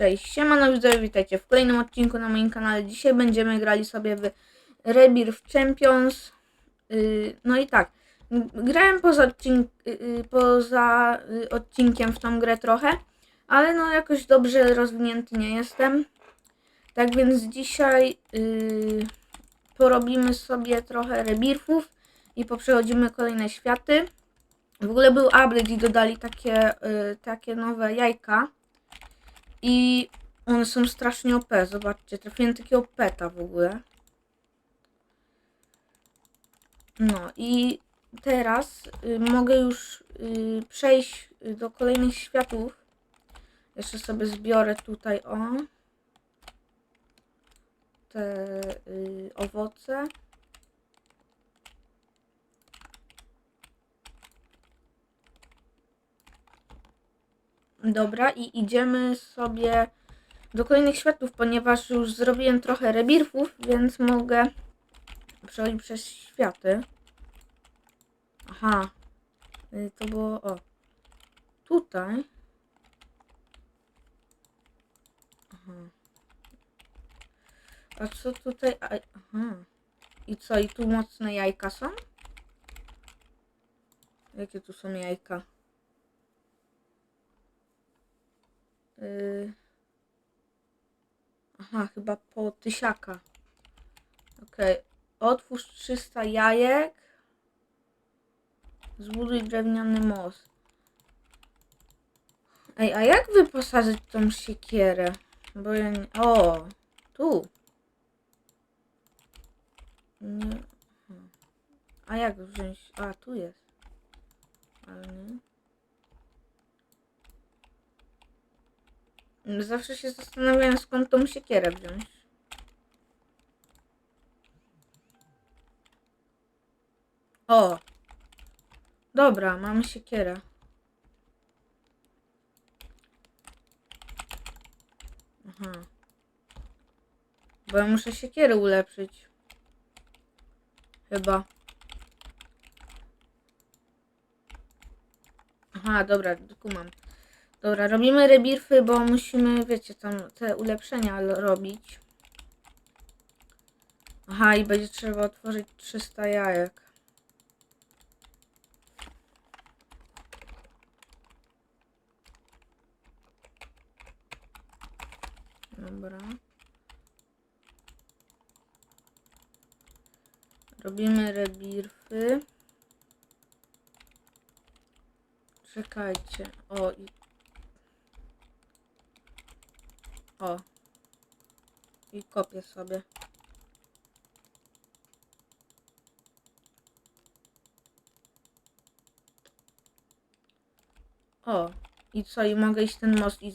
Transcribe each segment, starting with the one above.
Cześć, siemano widzowie, witajcie w kolejnym odcinku na moim kanale. Dzisiaj będziemy grali sobie w Rebirth Champions. Yy, no i tak, grałem poza, odcink- yy, poza yy, odcinkiem w tą grę trochę, ale no jakoś dobrze rozwinięty nie jestem. Tak więc dzisiaj porobimy sobie trochę rebirthów i poprzechodzimy kolejne światy. W ogóle był update i dodali takie, takie nowe jajka. I one są strasznie OP. Zobaczcie, trafiłem takiego peta w ogóle. No i teraz y, mogę już y, przejść y, do kolejnych światów. Jeszcze sobie zbiorę tutaj o te y, owoce. Dobra, i idziemy sobie do kolejnych światów, ponieważ już zrobiłem trochę rebirfów, więc mogę przechodzić przez światy. Aha, Y, to było, o, tutaj. Aha. A co tutaj, aha. I co, i tu mocne jajka są? Jakie tu są jajka? Yy. Aha, chyba po tysiaka. Okej. Otwórz 300 jajek. Zbuduj drewniany most. Ej, a jak wyposażyć tą siekierę? Bo ja nie... O! Tu. Nie. A jak wziąć... A, tu jest. Ale nie. Zawsze się zastanawiałem skąd tą siekierę wziąć. O! Dobra, mamy siekierę. Aha. Bo ja muszę siekierę ulepszyć. Chyba. Aha, dobra, kumam. Dobra, robimy rebirfy, bo musimy, wiecie, tam te ulepszenia robić. Aha, i będzie trzeba otworzyć 300 jajek. Dobra. Robimy rebirfy. Czekajcie. O, i O. I kopię sobie. O. I co, i mogę iść ten most i,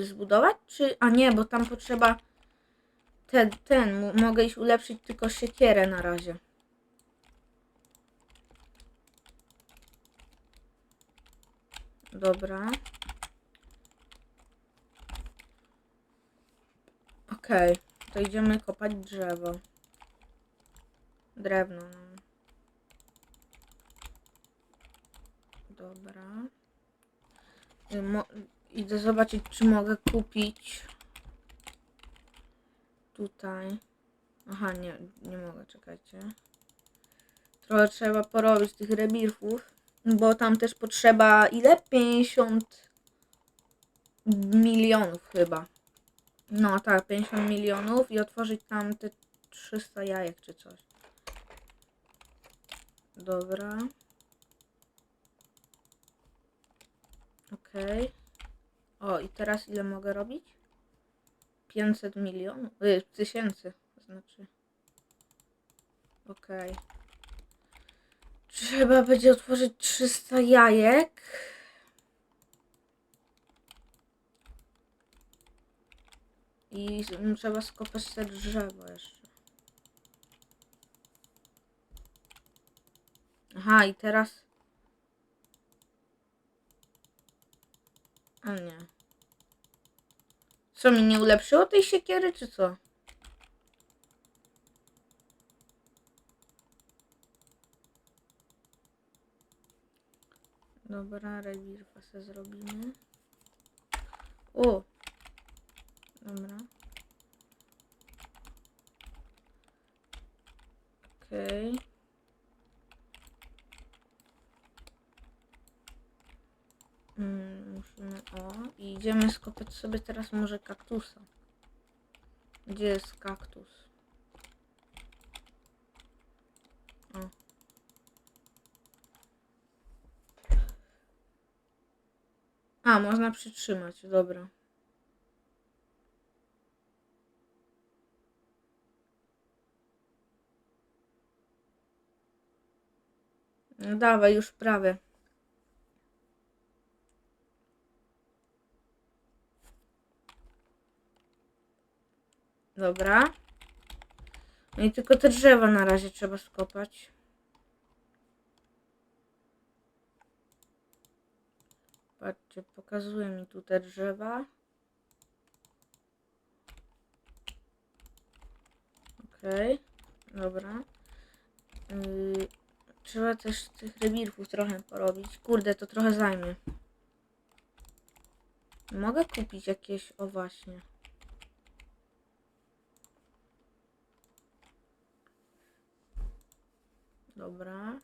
zbudować? Czy... A nie, bo tam potrzeba... Ten, ten, mogę iść ulepszyć tylko siekierę na razie. Dobra. Okej, to idziemy kopać drzewo. Drewno. no. Dobra. Y, Mo idę zobaczyć, czy mogę kupić tutaj. Aha, nie, nie mogę, czekajcie. Trochę trzeba porobić tych rebirfów, bo tam też potrzeba ile? 50 milionów chyba. No tak, 50 milionów i otworzyć tam te 300 jajek czy coś. Dobra. Okej. O, i teraz ile mogę robić? 500 milionów? Y, tysięcy, znaczy. Okej. Trzeba będzie otworzyć 300 jajek. I trzeba skopać te drzewo jeszcze. Aha, i teraz... A nie. Co, mi nie ulepszyło tej siekiery, czy co? Dobra, rewirfa se zrobimy. O! Idziemy skopać sobie teraz może kaktusa. Gdzie jest kaktus? A, można przytrzymać, dobra. No dawaj, już prawie. Dobra. No i tylko te drzewa na razie trzeba skopać. Patrzcie, pokazuje mi tu te drzewa. Okej, dobra. Yy, trzeba też tych rewirów trochę porobić. Kurde, to trochę zajmie. Mogę kupić jakieś, o właśnie. Dobra.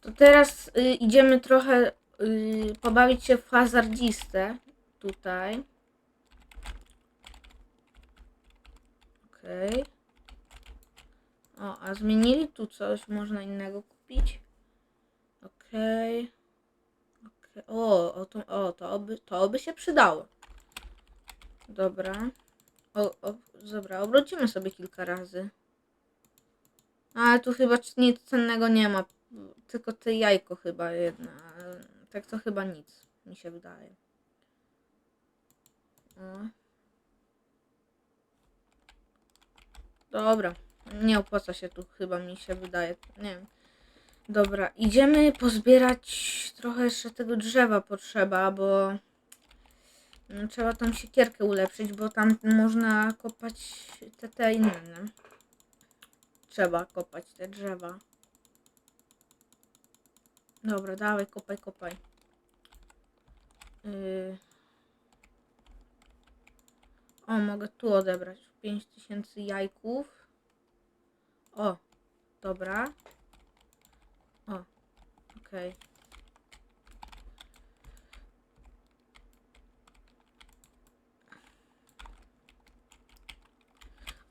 To teraz y, idziemy trochę y, pobawić się w hazardzistę. Tutaj. Okej. O, a zmienili tu coś, można innego kupić. Okej. Okej. O, o, to, o to, by, to by się przydało. Dobra. O, o, dobra, obrócimy sobie kilka razy. Ale tu chyba nic cennego nie ma. Tylko te jajko chyba jedna. Tak to chyba nic, mi się wydaje. O. Dobra. Nie opłaca się tu chyba, mi się wydaje. Nie wiem. Dobra, idziemy pozbierać trochę jeszcze tego drzewa potrzeba, bo no, trzeba tą siekierkę ulepszyć, bo tam można kopać te, te inne. Trzeba kopać te drzewa. Dobra, dawaj, kopaj, kopaj. Yy. O, mogę tu odebrać 5000 jajków. O, dobra. Okej.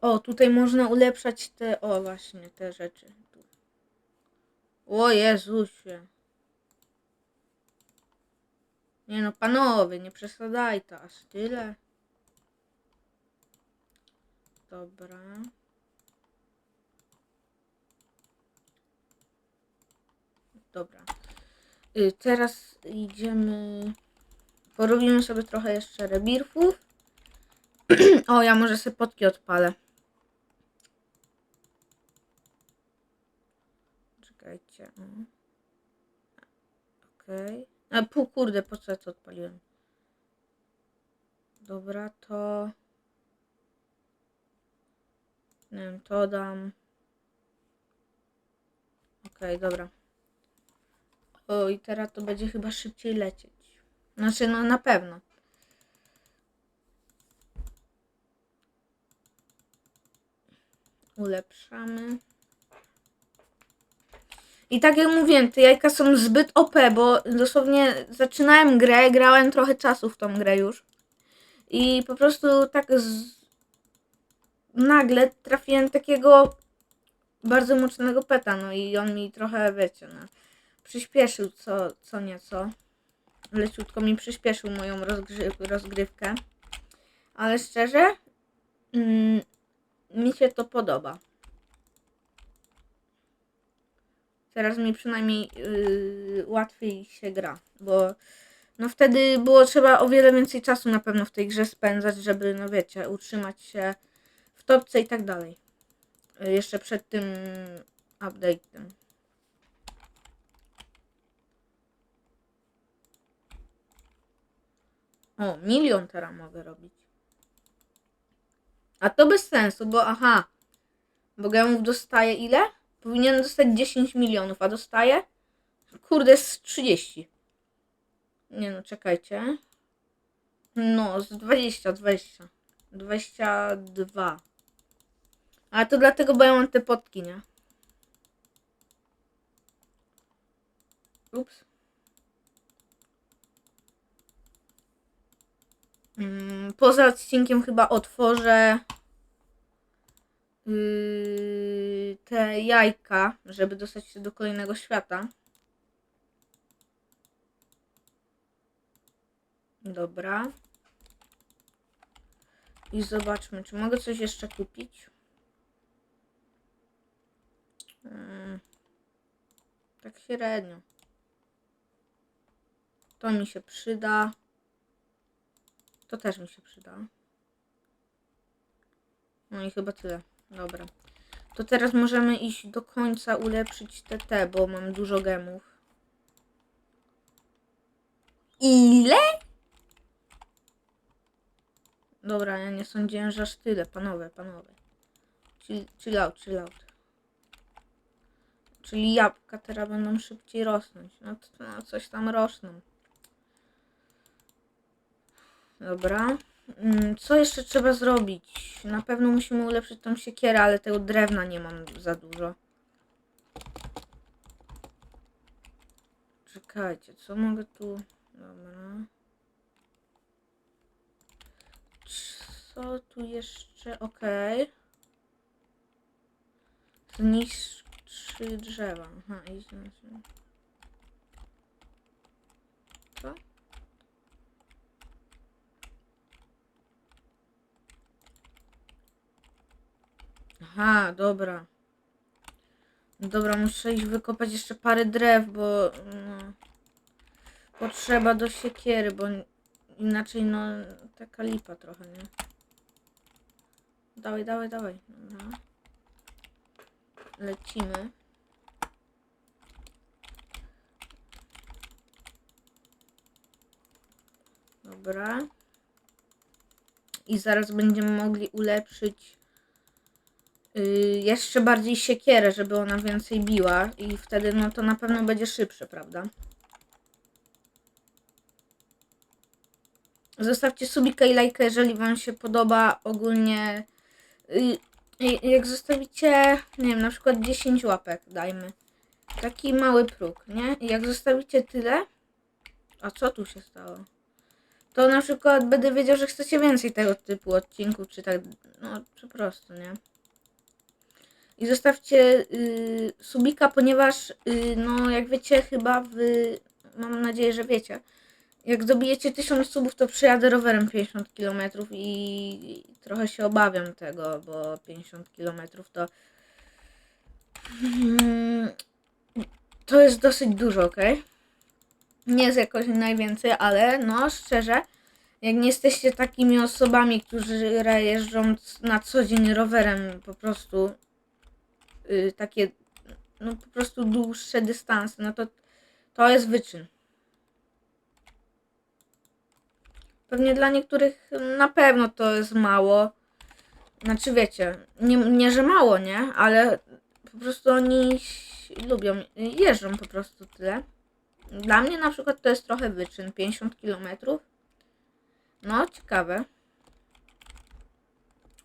O, tutaj można ulepszać te, o właśnie, te rzeczy. O Jezusie. Nie no, panowie, nie przesadzaj to aż tyle. Dobra. Dobra. Y, teraz idziemy. Porobimy sobie trochę jeszcze rebirfów. o, ja może sobie potki odpalę. Czekajcie. Okej. A pół kurde, po co ja to odpaliłem? Dobra, to. Nie wiem, to dam. Okej, dobra. O, i teraz to będzie chyba szybciej lecieć. Znaczy, no na pewno. Ulepszamy. I tak jak mówiłem, te jajka są zbyt OP, bo dosłownie zaczynałem grę, grałem trochę czasu w tą grę już. I po prostu tak z... nagle trafiłem takiego bardzo mocnego peta, no i on mi trochę, wiecie, no, przyspieszył co, co nieco. Leciutko mi przyspieszył moją rozgry rozgrywkę. Ale szczerze, mm, mi się to podoba. Teraz mi przynajmniej yy, łatwiej się gra, bo no wtedy było trzeba o wiele więcej czasu na pewno w tej grze spędzać, żeby, no wiecie, utrzymać się w topce i tak dalej. Jeszcze przed tym update'em. O, milion teraz mogę robić. A to bez sensu, bo aha. Bo gemów dostaje ile? Powinien dostać 10 milionów, a dostaje? Kurde, z 30. Nie no, czekajcie. No, z 20, 20. 22. Ale to dlatego, bo ja mam te potki, nie? Ups. Poza odcinkiem chyba otworzę yy, te jajka, żeby dostać się do kolejnego świata. Dobra. I zobaczmy, czy mogę coś jeszcze kupić. Mm, tak średnio. To mi się przyda. To też mi się przyda. No i chyba tyle. Dobra. To teraz możemy iść do końca ulepszyć TT, bo mam dużo gemów. Ile? Dobra, ja nie sądziłem, że aż tyle. Panowie, panowie. Chill, chill out, chill out. Czyli jabłka teraz będą szybciej rosnąć. No to no, coś tam rosną. Dobra. Mm, Co jeszcze trzeba zrobić? Na pewno musimy ulepszyć tą siekierę, ale tego drewna nie mam za dużo. Czekajcie, co mogę tu... Dobra. Co tu jeszcze? Okej. Zniszczy drzewa. Aha, i znaczy... Co? Aha, dobra. Dobra, muszę iść wykopać jeszcze parę drew, bo no, potrzeba do siekiery, bo inaczej no taka lipa trochę, nie? Dawaj, dawaj, dawaj. Dobra. Lecimy. Dobra. I zaraz będziemy mogli ulepszyć yy, jeszcze bardziej siekierę, żeby ona więcej biła i wtedy no to na pewno będzie szybsze, prawda? Zostawcie subika i lajka, jeżeli wam się podoba ogólnie. Yy, y, jak zostawicie, nie wiem, na przykład 10 łapek, dajmy. Taki mały próg, nie? I jak zostawicie tyle. A co tu się stało? To na przykład będę wiedział, że chcecie więcej tego typu odcinków, czy tak, no po prostu, nie? I zostawcie y, subika, ponieważ, y, no jak wiecie, chyba wy, mam nadzieję, że wiecie, jak dobijecie 1000 subów, to przyjadę rowerem 50 km i trochę się obawiam tego, bo 50 km to mm, to jest dosyć dużo, ok? Nie jest jakoś najwięcej, ale no szczerze, jak nie jesteście takimi osobami, którzy jeżdżą na co dzień rowerem po prostu y, takie no po prostu dłuższe dystanse, no to to jest wyczyn. Pewnie dla niektórych na pewno to jest mało. Znaczy wiecie, nie, nie że mało, nie? Ale po prostu oni lubią, jeżdżą po prostu tyle. Dla mnie na przykład to jest trochę wyczyn, 50 km. No, ciekawe.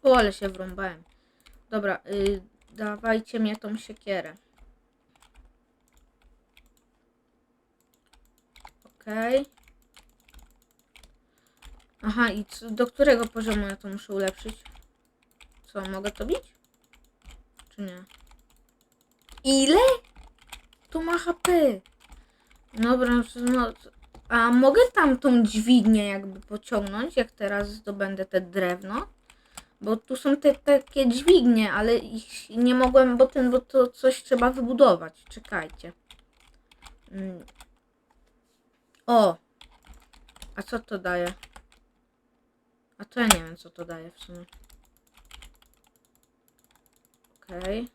O, ale się wrąbałem. Dobra, y, dawajcie mnie tą siekierę. Okej. Okay. Aha, i co, do którego poziomu ja to muszę ulepszyć? Co, mogę to bić? Czy nie? Ile? Tu ma HP. Dobra, no, a mogę tam tą dźwignię jakby pociągnąć, jak teraz zdobędę te drewno? Bo tu są te takie dźwignie, ale ich nie mogłem, bo ten, bo to coś trzeba wybudować. Czekajcie. Mm. O! A co to daje? A to ja nie wiem, co to daje w sumie. Okej. Okay.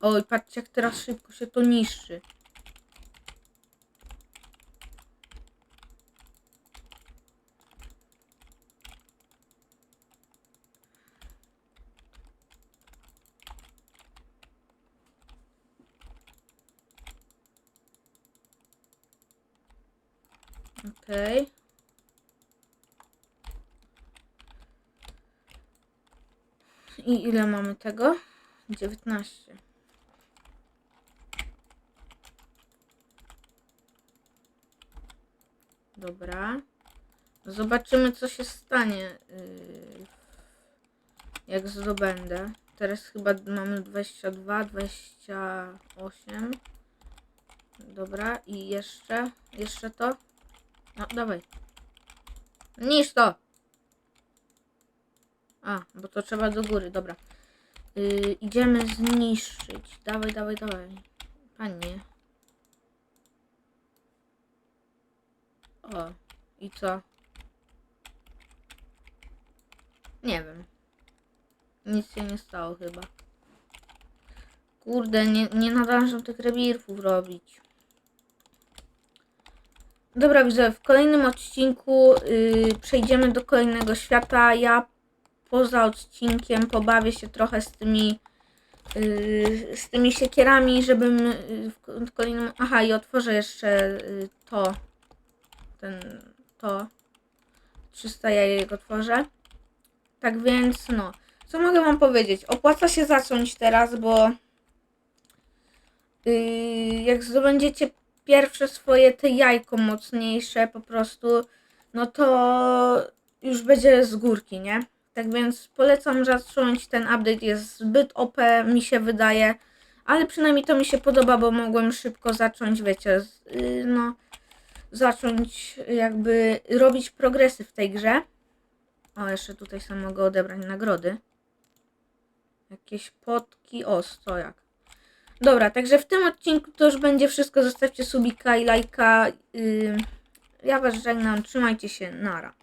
Oj, patrzcie, jak teraz szybko się to niszczy. Okej. Okay. I ile mamy tego? 19. Dobra. Zobaczymy, co się stanie, yy, jak zdobędę. Teraz chyba mamy 22, 28. Dobra, i jeszcze, jeszcze to. No, dawaj. Niż to! A, bo to trzeba do góry, dobra. Yy, idziemy zniszczyć. Dawaj, dawaj, dawaj. Panie. O, i co? Nie wiem. Nic się nie stało chyba. Kurde, nie, nie nadążam tych rebirfów robić. Dobra, widzę, w kolejnym odcinku yy, przejdziemy do kolejnego świata. Ja poza odcinkiem pobawię się trochę z tymi yy, z tymi siekierami, żebym yy, w ko- w kolejnym... Aha, i otworzę jeszcze yy, to. Ten... to. 300 jajek otworzę. Tak więc, no. Co mogę wam powiedzieć? Opłaca się zacząć teraz, bo yy, jak zdobędziecie pierwsze swoje te jajko mocniejsze po prostu, no to już będzie z górki, nie? Tak więc polecam zacząć, ten update jest zbyt OP, mi się wydaje, ale przynajmniej to mi się podoba, bo mogłem szybko zacząć, wiecie, z, yy, no, zacząć jakby robić progresy w tej grze. O, jeszcze tutaj sam mogę odebrać nagrody. Jakieś potki, o, stojak. Dobra, także w tym odcinku to już będzie wszystko. Zostawcie subika i lajka. Ja was żegnam, trzymajcie się, nara.